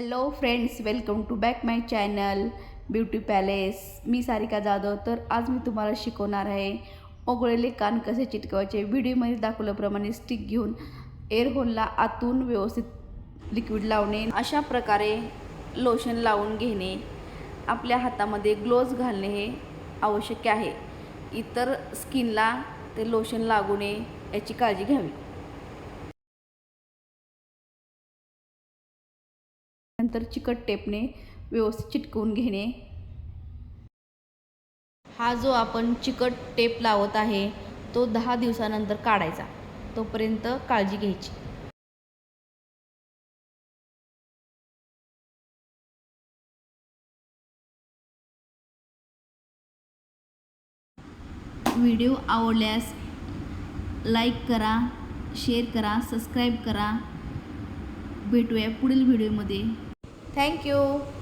Hello friends welcome to back my channel beauty palace मी सारिका जाधव तर आज मी तुम्हाला शिकवणार आहे ओगळलेले कान कसे चिटकवायचे. व्हिडिओमध्ये दाखवल्याप्रमाणे स्टिक घेऊन एअर होलला आतून व्यवस्थित लिक्विड लावणे. अशा प्रकारे लोशन लावून घेणे. आपल्या हातामध्ये ग्लोव्ज घालणे हे आवश्यक आहे. इतर स्किनला ते लोशन लागू नये याची काळजी घ्यावी. नंतर चिकट टेपने व्यवस्थित चिटकवून घेणे. हा जो आपण चिकट टेप लावत आहे तो दहा दिवसानंतर काढायचा. तोपर्यंत काळजी घ्यायची. व्हिडिओ आवडल्यास लाईक करा शेअर करा सबस्क्राईब करा. भेटूया पुढील व्हिडिओमध्ये. Thank you.